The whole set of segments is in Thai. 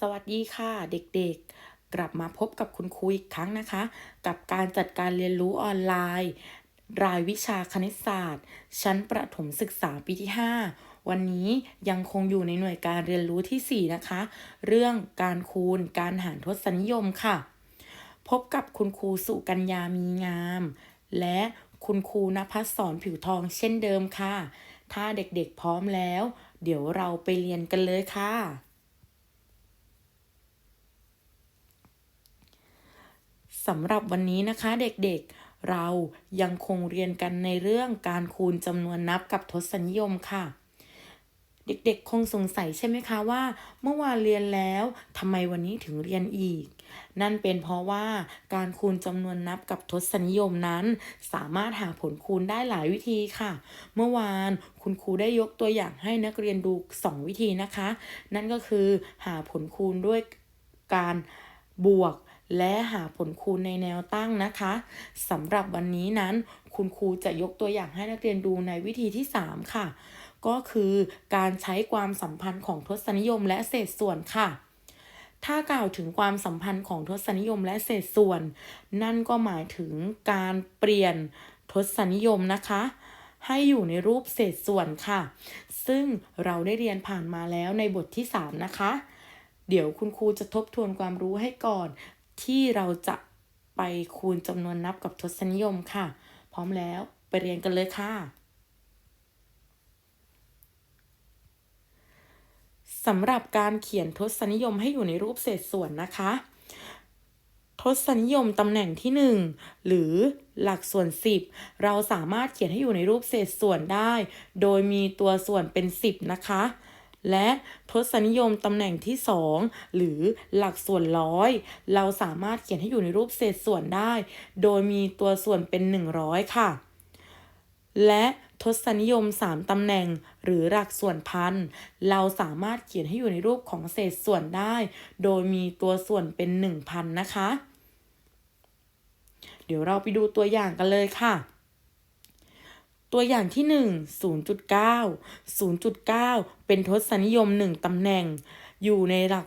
สวัสดีค่ะเด็กๆ กลับมาพบกับคุณครูอีกครั้งนะคะ กับการจัดการเรียนรู้ออนไลน์ รายวิชาคณิตศาสตร์ ชั้นประถมศึกษาปีที่ 5 วันนี้ยังคงอยู่ในหน่วยการเรียนรู้ที่ 4 นะคะ เรื่องการคูณการหารทศนิยมค่ะ พบกับคุณครูสุกัญญามีงาม และคุณครูนภัสสอนผิวทองเช่นเดิมค่ะ ถ้าเด็กๆพร้อมแล้ว เดี๋ยวเราไปเรียนกันเลยค่ะ สำหรับวันนี้นะคะเด็กๆ เรายังคงเรียนกันในเรื่องการคูณจำนวนนับกับทศนิยมค่ะ เด็กๆ คงสงสัยใช่ไหมคะว่า เมื่อวานเรียนแล้วทำไมวันนี้ถึงเรียนอีก นั่นเป็นเพราะว่าการคูณจำนวนนับกับทศนิยมนั้น สามารถหาผลคูณได้หลายวิธีค่ะ เมื่อวานคุณครูได้ยกตัวอย่างให้นักเรียนดู 2 วิธีนะคะ นั่นก็คือหาผลคูณด้วยการบวก และหาผลคูณในแนวตั้งนะคะสำหรับวันนี้นั้น คุณครูจะยกตัวอย่างให้นักเรียนดูในวิธีที่ 3 ค่ะ ก็คือการใช้ความสัมพันธ์ของทศนิยมและเศษส่วนค่ะ ถ้ากล่าวถึงความสัมพันธ์ของทศนิยมและเศษส่วน นั่นก็หมายถึงการเปลี่ยนทศนิยมนะคะให้อยู่ในรูปเศษส่วนค่ะ ซึ่งเราได้เรียนผ่านมาแล้วในบทที่ 3 นะคะ เดี๋ยวคุณครูจะทบทวนความรู้ให้ก่อน ที่เราจะไปคูณจำนวนนับกับทศนิยมค่ะ พร้อมแล้วไปเรียนกันเลยค่ะสำหรับการเขียนทศนิยมให้อยู่ในรูปเศษส่วนนะคะ ทศนิยมตำแหน่งที่ 1 หรือหลักส่วน 10 เราสามารถเขียนให้อยู่ในรูปเศษส่วนได้ โดยมีตัวส่วนเป็น 10 นะคะ และทศนิยมตำแหน่งที่ 2 หรือหลักส่วนร้อย เราสามารถเขียนให้อยู่ในรูปเศษส่วนได้ โดยมีตัวส่วนเป็น 100 ค่ะ และทศนิยม 3ตำแหน่ง หรือหลักส่วนพัน เราสามารถเขียนให้อยู่ในรูปของเศษส่วนได้ โดยมีตัวส่วนเป็น 1,000 นะคะ เดี๋ยวเราไปดูตัวอย่างกันเลยค่ะ ตัวอย่างที่ 1 0.9 0.9 เป็นทศนิยม 1ตำแหน่ง อยู่ในหลัก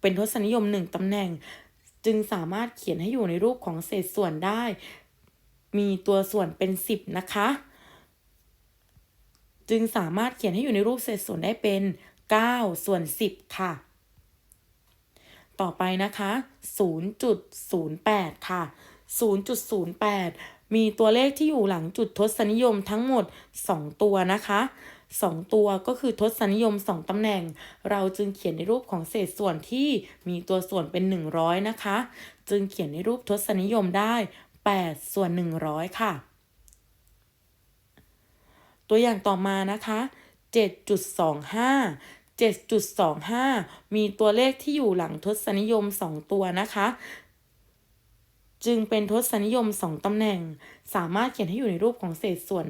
เป็นทศนิยม 1ตำแหน่ง จึงสามารถเขียนให้อยู่ในรูปของเศษส่วนได้ มีตัวส่วนเป็น 10 นะคะ จึงสามารถเขียนให้อยู่ในรูปเศษส่วนได้เป็น 9 ส่วน 10 ค่ะ ต่อไปนะคะ 0.08 ค่ะ 0.08 มีตัวเลขที่อยู่หลังจุดทศนิยมทั้งหมด 2 ตัวนะคะ 2 ตัวก็คือทศนิยม 2ตำแหน่ง เราจึงเขียนในรูปของเศษส่วนที่มีตัวส่วนเป็น 100 นะคะ จึงเขียนในรูปทศนิยมได้ 8 ส่วน 100 ค่ะ ตัวอย่างต่อมานะคะ 7.25 7.25 มีตัวเลขที่อยู่หลังทศนิยม 2 ตัวนะคะ จึงเป็นทศนิยม2ตำแหน่ง สามารถเขียนให้อยู่ในรูปของเศษส่วน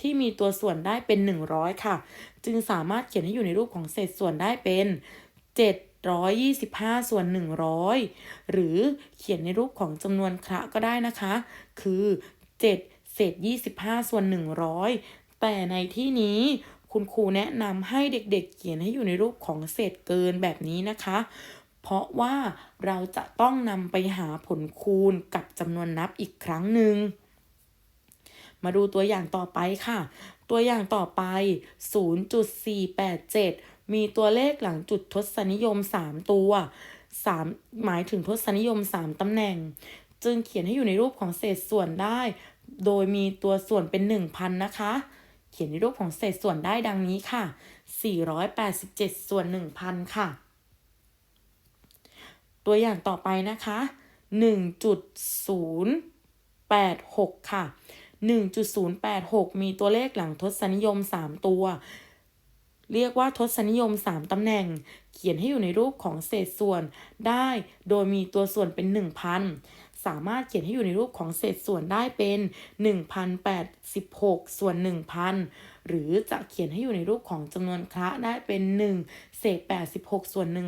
ที่มีตัวส่วนได้เป็น 100 ค่ะ จึงสามารถเขียนให้อยู่ในรูปของเศษส่วนได้เป็น 725 ส่วน 100 หรือเขียนในรูปของจำนวนคระก็ได้นะคะ คือ 7 เศษ 25 ส่วน 100 แต่ในที่นี้คุณครูแนะนำให้เด็กๆ เขียนให้อยู่ในรูปของเศษเกินแบบนี้นะคะ เพราะว่าเราจะต้องนำไปหาผลคูณกับจำนวนนับอีกครั้งหนึ่ง มาดูตัวอย่างต่อไปค่ะ ตัวอย่างต่อไป 0.487 มีตัวเลขหลังจุดทศนิยม 3 ตัว 3 หมายถึงทศนิยม 3ตำแหน่ง จึงเขียนให้อยู่ในรูปของเศษส่วนได้ โดยมีตัวส่วนเป็น 1,000 นะคะ เขียนในรูปของเศษส่วนได้ดังนี้ค่ะ 487 ส่วน 1,000 ค่ะ ตัวอย่างต่อไปนะคะ 1.086 ค่ะ 1.086 มีตัวเลขหลังทศนิยม 3 ตัว เรียกว่าทศนิยม 3 ตำแหน่ง เขียนให้อยู่ในรูปของเศษส่วนได้ โดยมีตัวส่วนเป็น 1,000 สามารถเขียนให้อยู่ในรูปของเศษส่วนได้เป็น 1,086 ส่วน 1,000 หรือจะเขียนให้อยู่ในรูปของจำนวนคระได้เป็น 1 เศษ 86 ส่วน 1,000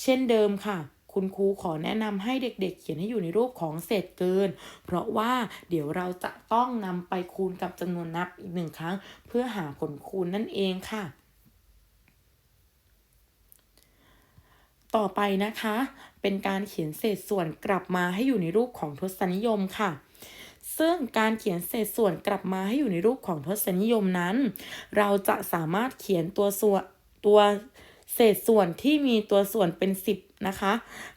เช่นเดิมค่ะ คุณครูขอแนะนำให้เด็กๆ เขียนให้อยู่ในรูปของเศษเกิน เพราะว่าเดี๋ยวเราจะต้องนำไปคูณกับจำนวนนับอีกหนึ่งครั้ง เพื่อหาผลคูณนั่นเองค่ะต่อไปนะคะ เป็นการเขียนเศษส่วนกลับมาให้อยู่ในรูปของทศนิยมค่ะ ซึ่งการเขียนเศษส่วนกลับมาให้อยู่ในรูปของทศนิยมนั้น เราจะสามารถเขียนตัวส่วนตัว เศษส่วนที่มีตัวส่วนเป็น 10 นะคะ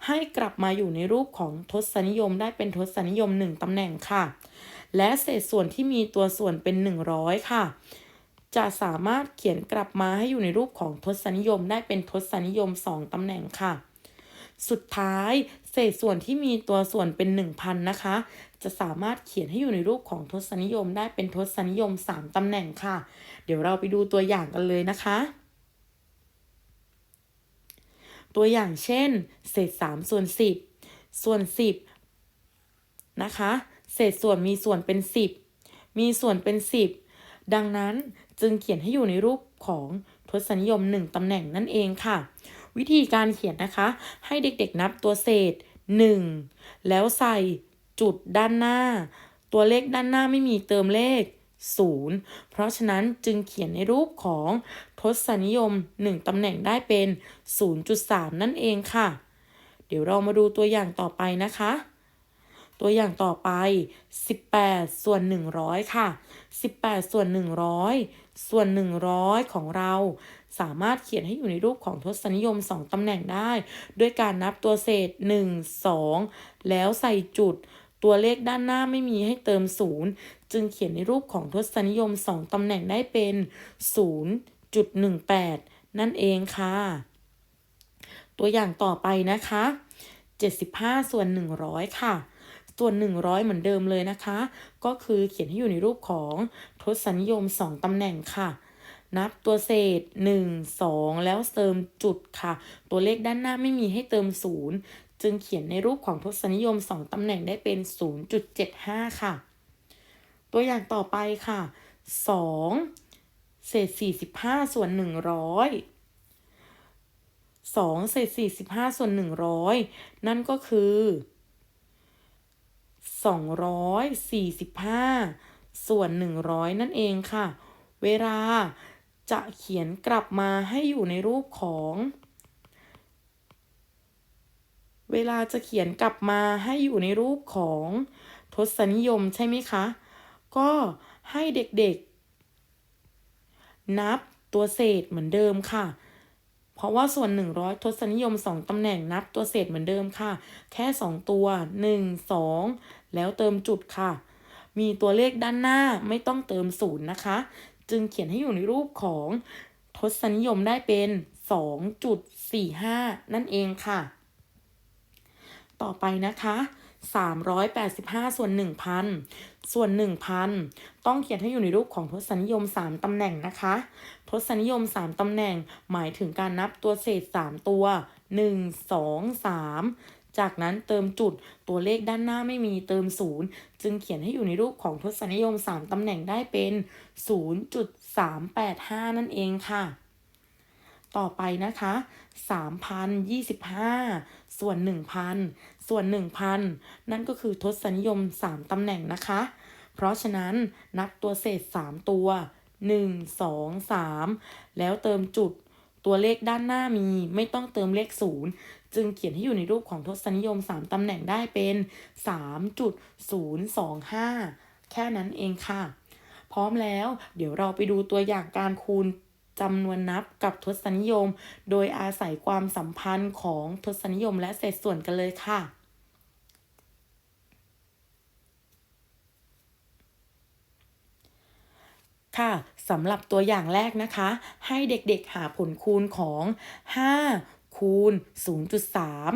ให้กลับมาอยู่ในรูปของทศนิยมได้เป็นทศนิยม 1 ตำแหน่งค่ะ และเศษส่วนที่มีตัวส่วนเป็น 100 ค่ะ จะสามารถเขียนกลับมาให้อยู่ในรูปของทศนิยมได้เป็นทศนิยม 2 ตำแหน่งค่ะ สุดท้ายเศษส่วนที่มีตัวส่วนเป็น 1,000 นะคะ จะสามารถเขียนให้อยู่ในรูปของทศนิยมได้เป็นทศนิยม 3 ตำแหน่งค่ะ เดี๋ยวเราไปดูตัวอย่างกันเลยนะคะ ตัวอย่างเช่น เศษ3ส่วน10 ส่วน 10 นะคะ เศษส่วนมีส่วนเป็น 10 มีส่วนเป็น 10 ดังนั้นจึงเขียนให้อยู่ในรูปของทศนิยม 1ตำแหน่งนั่นเองค่ะ วิธีการเขียนนะคะ ให้เด็กๆนับตัวเศษ 1 แล้วใส่จุดด้านหน้า ตัวเลขด้านหน้าไม่มีเติมเลข 0 เพราะฉะนั้นจึงเขียนในรูปของทศนิยม 1ตำแหน่งได้เป็น 0.3 นั่นเองค่ะ เดี๋ยวเรามาดูตัวอย่างต่อไปนะคะ ตัวอย่างต่อไป 18 ส่วน 100 ค่ะ 18 ส่วน 100 ส่วน 100 ของเรา สามารถเขียนให้อยู่ในรูปของทศนิยม 2ตำแหน่งได้ ด้วยการนับตัวเศษ 1 2 แล้วใส่จุด ตัวเลขด้านหน้าไม่มีให้เติม 0 จึงเขียนในรูปของทศนิยม 2 ตำแหน่งได้เป็น 0.18 นั่นเองค่ะ ตัวอย่างต่อไปนะคะ 75 ส่วน 100 ค่ะส่วน 100 เหมือนเดิมเลยนะคะ ก็คือเขียนให้อยู่ในรูปของทศนิยม 2 ตำแหน่งค่ะ นับตัวเศษ 1 2 แล้วเติมจุดค่ะ ตัวเลขด้านหน้าไม่มีให้เติม 0 จึงเขียนในรูปของทศนิยม 2 ตำแหน่งได้เป็น 0.75 ค่ะ ตัวอย่างต่อไปค่ะ 2 เศษ 45 ส่วน 100 2 เศษ 45 ส่วน 100 นั่นก็คือ 245 ส่วน 100 นั่นเองค่ะ เวลาจะเขียนกลับมาให้อยู่ในรูปของ เวลาจะเขียนกลับมาให้อยู่ในรูปของทศนิยมใช่ไหมคะ ก็ให้เด็กๆ นับตัวเศษเหมือนเดิมค่ะ เพราะว่าส่วน 100 ทศนิยม 2ตำแหน่งนับตัวเศษเหมือนเดิมค่ะ แค่ 2 ตัว 1 2 แล้วเติมจุดค่ะ มีตัวเลขด้านหน้าไม่ต้องเติมศูนย์นะคะ จึงเขียนให้อยู่ในรูปของทศนิยมได้เป็น 2.45 นั่นเองค่ะ ต่อไปนะคะ 385 ส่วน 1,000 ส่วน 1,000 ต้องเขียนให้อยู่ในรูปของทศนิยม 3 ตำแหน่งนะคะ ทศนิยม 3 ตำแหน่ง หมายถึงการนับตัวเศษ 3 ตัว 1 2 3 จากนั้นเติมจุดตัวเลขด้านหน้าไม่มีเติม 0 จึงเขียนให้อยู่ในรูปของทศนิยม 3 ตำแหน่งได้เป็น 0.385 นั่นเองค่ะ ต่อไปนะคะ3,025 ส่วน 1,000 ส่วน 1,000 นั่นก็คือทศนิยม 3ตำแหน่งนะคะ เพราะฉะนั้นนับตัวเศษ 3 ตัว 1 2 3 แล้วเติมจุดตัวเลขด้านหน้ามีไม่ต้องเติมเลข 0 จึงเขียนให้อยู่ในรูปของทศนิยม 3ตำแหน่งได้เป็น 3.025 แค่นั้นเองค่ะ พร้อมแล้ว เดี๋ยวเราไปดูตัวอย่างการคูณ จำนวนนับกับทศนิยม โดยอาศัยความสัมพันธ์ของทศนิยมและเศษส่วนกันเลยค่ะค่ะสำหรับตัวอย่างแรกนะคะ ให้เด็กๆหาผลคูณของ 5 คูณ 0.3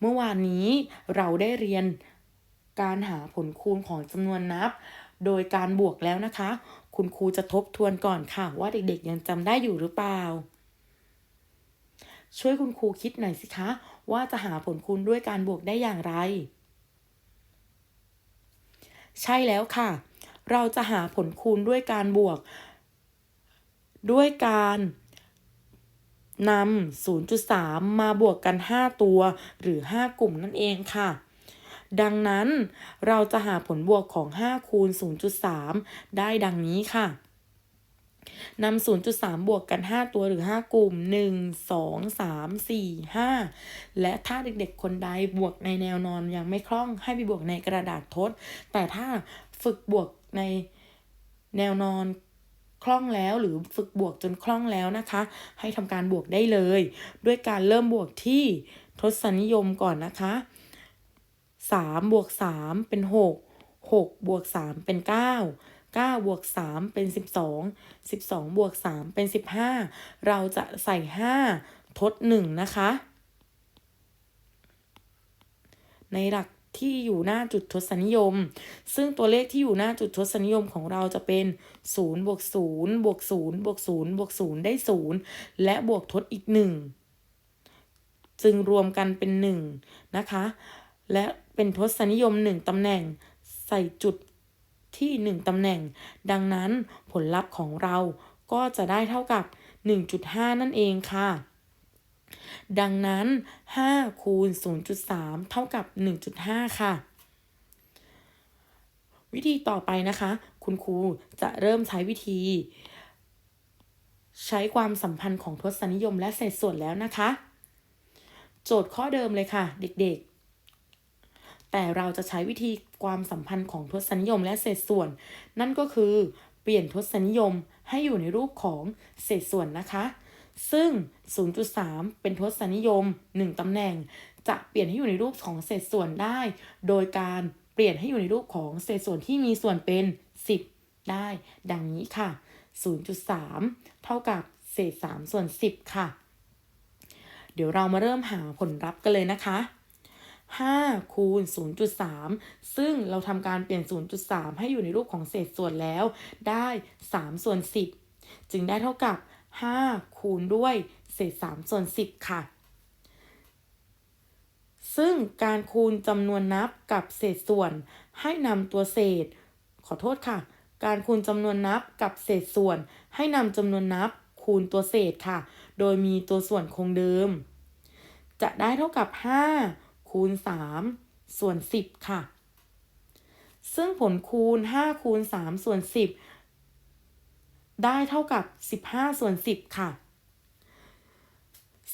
เมื่อวานนี้เราได้เรียนการหาผลคูณของจำนวนนับ โดยการบวกแล้วนะคะ คุณครูจะทบทวนก่อนค่ะ ว่าเด็กๆยังจำได้อยู่หรือเปล่า ช่วยคุณครูคิดหน่อยสิคะ ว่าจะหาผลคูณด้วยการบวกได้อย่างไร ใช่แล้วค่ะ เราจะหาผลคูณด้วยการบวก ด้วยการนำ0.3 มาบวกกัน 5 ตัวหรือ 5 กลุ่มนั่นเองค่ะ ดังนั้นเราจะหาผลบวกของ5คูณ0.3 ได้ดังนี้ค่ะนำ 0.3 บวกกัน 5 ตัวหรือ 5 กลุ่ม 1 2 3 4 5 และถ้าเด็กๆ คนใดบวกในแนวนอนยังไม่คล่องให้ไปบวกในกระดาษทด แต่ถ้าฝึกบวกในแนวนอนคล่องแล้วหรือฝึกบวกจนคล่องแล้วนะคะ ให้ทำการบวกได้เลย ด้วยการเริ่มบวกที่ทศนิยมก่อนนะคะ 3บวก3เป็น6 6บวก3เป็น 9 9บวก3เป็น 12 12บวก3เป็น 15 เราจะใส่ 5 ทด 1 นะคะ ในหลักที่อยู่หน้าจุดทศนิยม ซึ่งตัวเลขที่อยู่หน้าจุดทศนิยมของเราจะเป็น 0 บวก 0 บวก 0 บวก 0 บวก 0 ได้ 0 และบวกทดอีก 1 จึงรวมกันเป็น 1 นะคะ และ เป็นทศนิยม1ตำแหน่ง ใส่จุดที่1ตำแหน่ง ดังนั้นผลลัพธ์ของเราก็จะได้เท่ากับ 1.5 นั่นเองค่ะ ดังนั้น 5 คูณ 0.3 เท่ากับ 1.5 ค่ะ วิธีต่อไปนะคะ คุณครูจะเริ่มใช้วิธี ใช้ความสัมพันธ์ของทศนิยมและเศษส่วนแล้วนะคะ โจทย์ข้อเดิมเลยค่ะ เด็ก แต่เราจะใช้วิธีความสัมพันธ์ของทศนิยมและเศษส่วน นั่นก็คือเปลี่ยนทศนิยมให้อยู่ในรูปของเศษส่วนนะคะ ซึ่ง 0.3 เป็นทศนิยม 1ตำแหน่ง จะเปลี่ยนให้อยู่ในรูปของเศษส่วนได้ โดยการเปลี่ยนให้อยู่ในรูปของเศษส่วนที่มีส่วนเป็น 10 ได้ ดังนี้ค่ะ 0.3 เท่ากับเศษ3ส่วน 10 ค่ะ เดี๋ยวเรามาเริ่มหาผลลัพธ์กันเลยนะคะ 5คูณ0.3 ซึ่งเราทำการเปลี่ยน 0.3 ให้อยู่ในรูปของเศษส่วนแล้ว ได้3ส่วน10 จึงได้เท่ากับ 5 คูณด้วยเศษ3ส่วน10 ค่ะ ซึ่งการคูณจำนวนนับกับเศษส่วน ให้นำตัวเศษ ขอโทษค่ะ การคูณจำนวนนับกับเศษส่วน ให้นำจำนวนนับคูณตัวเศษค่ะ โดยมีตัวส่วนคงเดิม จะได้เท่ากับ 5 คูณ 3 ส่วน 10 ค่ะ ซึ่งผลคูณ 5 คูณ 3 ส่วน 10 ได้เท่ากับ 15 ส่วน 10 ค่ะ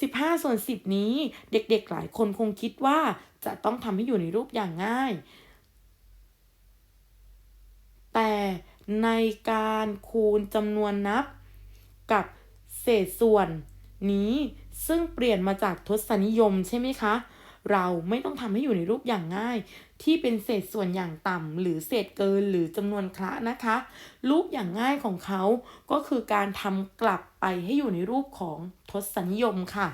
15 ส่วน 10 นี้เด็กๆหลายคนคงคิดว่าจะต้องทำให้อยู่ในรูปอย่างง่าย แต่ในการคูณจำนวนนับกับเศษส่วนนี้ซึ่งเปลี่ยนมาจากทศนิยมใช่ไหมคะ เราไม่ต้องทำให้อยู่ในรูปอย่างง่าย ที่เป็นเศษส่วนอย่างต่ำหรือเศษเกินหรือจำนวนคละนะคะ รูปอย่างง่ายของเขาก็คือการทำกลับไปให้อยู่ในรูปของทศนิยมค่ะ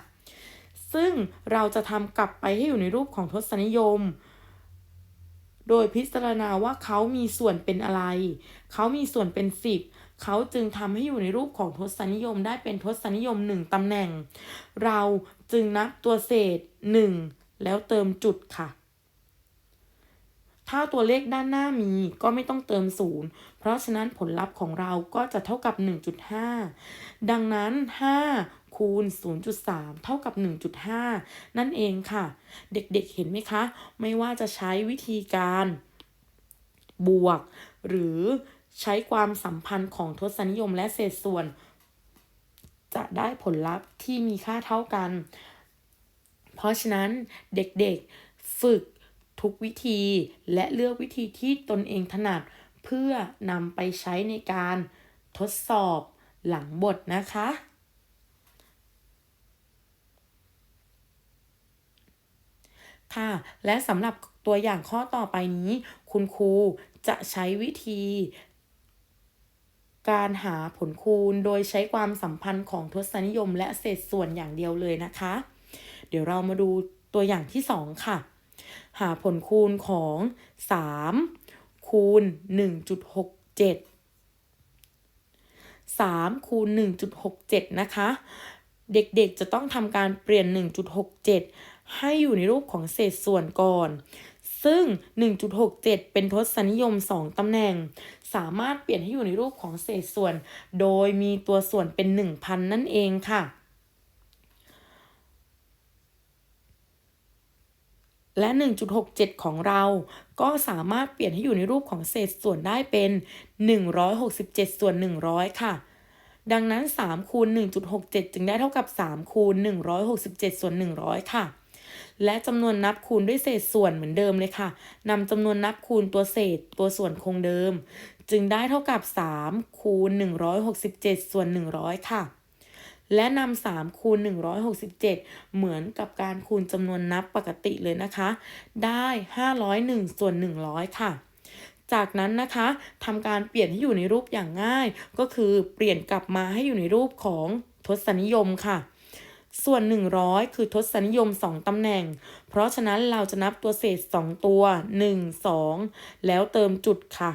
ซึ่งเราจะทำกลับไปให้อยู่ในรูปของทศนิยม โดยพิจารณาว่าเขามีส่วนเป็นอะไร เขามีส่วนเป็น10เขาจึงทำให้อยู่ในรูปของทศนิยมได้เป็นทศนิยม1ตำแหน่ง เราจึงนับตัวเศษ1 แล้วเติมจุดค่ะ ถ้าตัวเลขด้านหน้ามีก็ไม่ต้องเติมศูนย์เพราะฉะนั้นผลลัพธ์ของเราก็จะเท่ากับ 1.5 ดังนั้น 5 คูณ 0.3 เท่ากับ 1.5 นั่นเองค่ะ เด็กๆเห็นไหมคะ ไม่ว่าจะใช้วิธีการ บวก หรือใช้ความสัมพันธ์ของทศนิยมและเศษส่วน จะได้ผลลัพธ์ที่มีค่าเท่ากัน เพราะฉะนั้นเด็กๆฝึกทุกวิธีและเลือกวิธีที่ตนเองถนัด เพื่อนำไปใช้ในการทดสอบหลังบทนะคะ ค่ะ และสำหรับตัวอย่างข้อต่อไปนี้ คุณครูจะใช้วิธี การหาผลคูณโดยใช้ความสัมพันธ์ของทศนิยมและเศษส่วนอย่างเดียวเลยนะคะ เดี๋ยวเรามาดูตัวอย่างที่ 2 ค่ะ หาผลคูณของ 3 คูณ 1.67 3 คูณ 1.67 นะคะ เด็กๆจะต้องทำการเปลี่ยน 1.67 ให้อยู่ในรูปของเศษส่วนก่อน ซึ่ง 1.67 เป็นทศนิยม 2 ตำแหน่ง สามารถเปลี่ยนให้อยู่ในรูปของเศษส่วน โดยมีตัวส่วนเป็น 1,000 นั่นเองค่ะ และ 1.67 ของเรา ก็สามารถเปลี่ยนให้อยู่ในรูปของเศษส่วนได้เป็น 167 ส่วน 100 ค่ะ ดังนั้น 3 คูณ 1.67 จึงได้เท่ากับ 3 คูณ 167 ส่วน 100 ค่ะ และจำนวนนับคูณด้วยเศษส่วนเหมือนเดิมเลยค่ะนำจำนวนนับคูณตัวเศษตัวส่วนคงเดิม จึงได้เท่ากับ 3 คูณ 167 ส่วน 100 ค่ะ และนำ3คูณ 167 เหมือนกับการคูณจำนวนนับปกติเลยนะคะ ได้ 501 ส่วน 100 ค่ะจากนั้นนะคะทำการเปลี่ยนให้อยู่ในรูปอย่างง่าย ก็คือเปลี่ยนกลับมาให้อยู่ในรูปของทศนิยมค่ะ ส่วน 100 คือทศนิยม 2 ตำแหน่ง เพราะฉะนั้นเราจะนับตัวเศษ 2 ตัว 1 2 แล้วเติมจุดค่ะ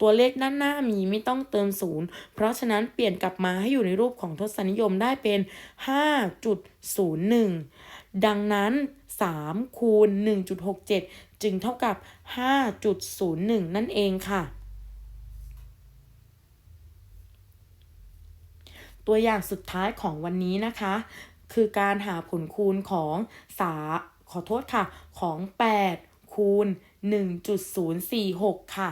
ตัวเลขด้านหน้ามีไม่ต้องเติมศูนย์เพราะฉะนั้นเปลี่ยนกลับมาให้อยู่ในรูปของทศนิยมได้เป็น 5.01 ดังนั้น 3 คูณ 1.67 จึงเท่ากับ 5.01 นั่นเองค่ะตัวอย่างสุดท้ายของวันนี้นะคะ คือการหาผลคูณของสาขอโทษค่ะ ของ 8 คูณ 1.046 ค่ะ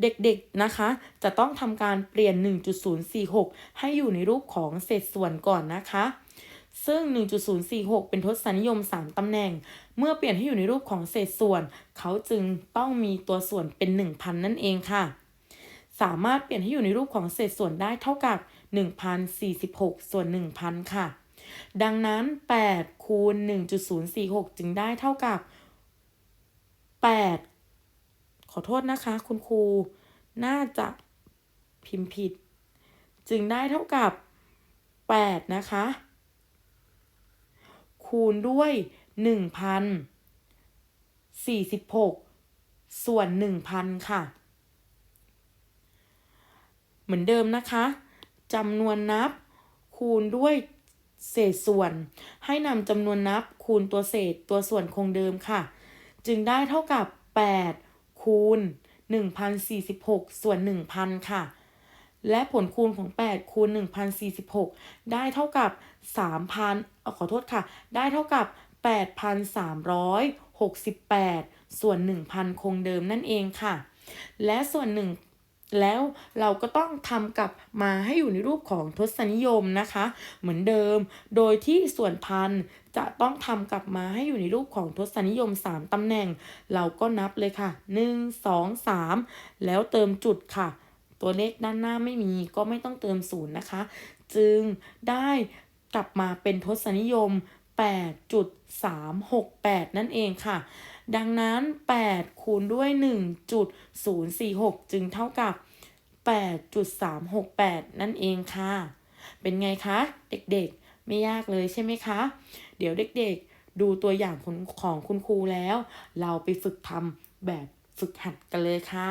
เด็กๆนะคะ จะต้องทำการเปลี่ยน 1.046 ให้อยู่ในรูปของเศษส่วนก่อนนะคะ ซึ่ง 1.046 เป็นทศนิยม 3ตำแหน่ง เมื่อเปลี่ยนให้อยู่ในรูปของเศษส่วน เขาจึงต้องมีตัวส่วนเป็น 1,000 นั่นเองค่ะ สามารถเปลี่ยนให้อยู่ในรูปของเศษส่วนได้เท่ากับ 1,046 ส่วน 1,000 ค่ะดังนั้น 8 คูณ 1.046 จึงได้เท่ากับ 8 ขอโทษนะคะ คุณครูน่าจะพิมพ์ผิด จึงได้เท่ากับ 8 นะคะ คูณด้วย 1,046 ส่วน 1,000 ค่ะ เหมือนเดิมนะคะจำนวนนับ คูณด้วยเศษส่วน ให้นำจำนวนนับคูณตัวเศษตัวส่วนคงเดิมค่ะ จึงได้เท่ากับ 8 คูณ 1,046 ส่วน 1,000 ค่ะ และผลคูณของ 8 คูณ 1,046 ได้เท่ากับ 3,000เออขอโทษค่ะ ได้เท่ากับ 8,368 ส่วน 1,000 คงเดิมนั่นเองค่ะ และส่วน1 แล้วเราก็ต้องทำกลับมาให้อยู่ในรูปของทศนิยมนะคะ เหมือนเดิม โดยที่ส่วนพันจะต้องทำกลับมาให้อยู่ในรูปของทศนิยม 3ตำแหน่ง เราก็นับเลยค่ะ 1 2 3 แล้วเติมจุดค่ะ ตัวเลขด้านหน้าไม่มีก็ไม่ต้องเติมศูนย์นะคะ จึงได้กลับมาเป็นทศนิยม 8.368 นั่นเองค่ะ ดังนั้น 8 คูณด้วย 1.046 จึงเท่ากับ 8.368 นั่นเองค่ะ เป็นไงคะเด็กๆ ไม่ยากเลยใช่ไหมคะ เดี๋ยวเด็กๆ ดูตัวอย่างของคุณครูแล้ว เราไปฝึกทำแบบฝึกหัดกันเลยค่ะ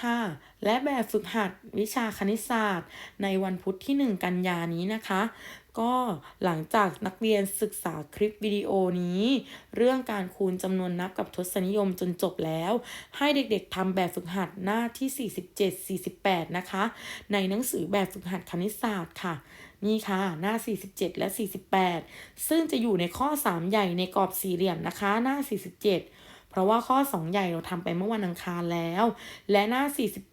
ค่ะและแบบฝึกหัดวิชาคณิตศาสตร์ในวันพุธที่ 1 กันยานี้นะคะ ก็หลังจากนักเรียนศึกษาคลิปวิดีโอนี้ เรื่องการคูณจำนวนนับกับทศนิยมจนจบแล้ว ให้เด็กๆทำแบบฝึกหัดหน้าที่ 47-48 นะคะ ในหนังสือแบบฝึกหัดคณิตศาสตร์ค่ะ นี่ค่ะหน้า 47 และ 48 ซึ่งจะอยู่ในข้อ 3 ใหญ่ในกรอบสี่เหลี่ยมนะคะ หน้า 47 เพราะว่าข้อ 2 ใหญ่เราทำไปเมื่อวันอังคารแล้ว และหน้า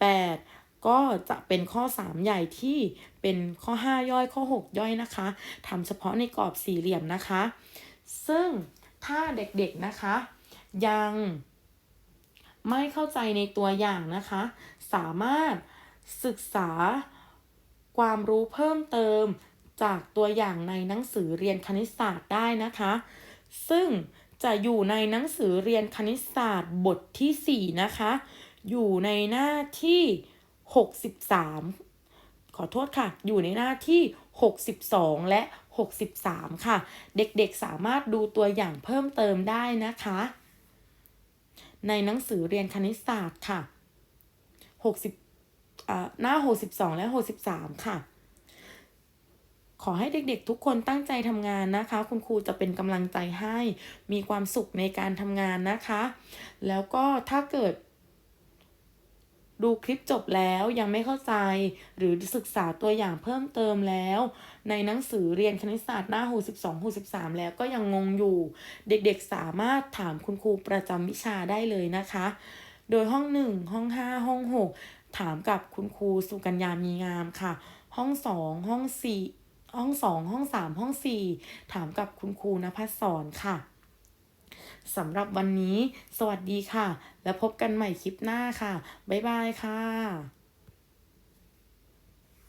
48 ก็จะเป็นข้อ 3 ใหญ่ที่เป็นข้อ 5 ย่อยข้อ 6 ย่อยนะคะทำเฉพาะในกรอบสี่เหลี่ยมนะคะ ซึ่งถ้าเด็กๆนะคะ ยังไม่เข้าใจในตัวอย่างนะคะ สามารถศึกษาความรู้เพิ่มเติมจากตัวอย่างในหนังสือเรียนคณิตศาสตร์ได้นะคะ ซึ่งจะอยู่ในหนังสือเรียนคณิตศาสตร์บทที่ 4 นะคะ อยู่ในหน้าที่ 63 ขอโทษค่ะ อยู่ในหน้าที่ 62 และ 63 ค่ะ เด็กๆสามารถดูตัวอย่างเพิ่มเติมได้นะคะ ในหนังสือเรียนคณิตศาสตร์ค่ะ 60หน้า 62 และ 63 ค่ะขอให้เด็กๆ ทุกคนตั้งใจทำงานนะคะ คุณครูจะเป็นกำลังใจให้มีความสุขในการทำงานนะคะ แล้วก็ถ้าเกิด ดูคลิปจบแล้วยังไม่เข้าใจ หรือศึกษาตัวอย่างเพิ่มเติมแล้ว ในหนังสือเรียนคณิตศาสตร์หน้า 62 63 แล้วก็ยังงงอยู่ เด็กๆสามารถถามคุณครูประจำวิชาได้เลยนะคะ โดยห้อง 1 ห้อง 5 ห้อง 6 ถามกับคุณครูสุกัญญามีงามค่ะ ห้อง 2 ห้อง 4 ห้อง 2 ห้อง 3 ห้อง 4 ถามกับคุณครูนภัสสอนค่ะ สำหรับวันนี้ สวัสดีค่ะ แล้วพบกันใหม่คลิปหน้าค่ะ บ๊ายบายค่ะ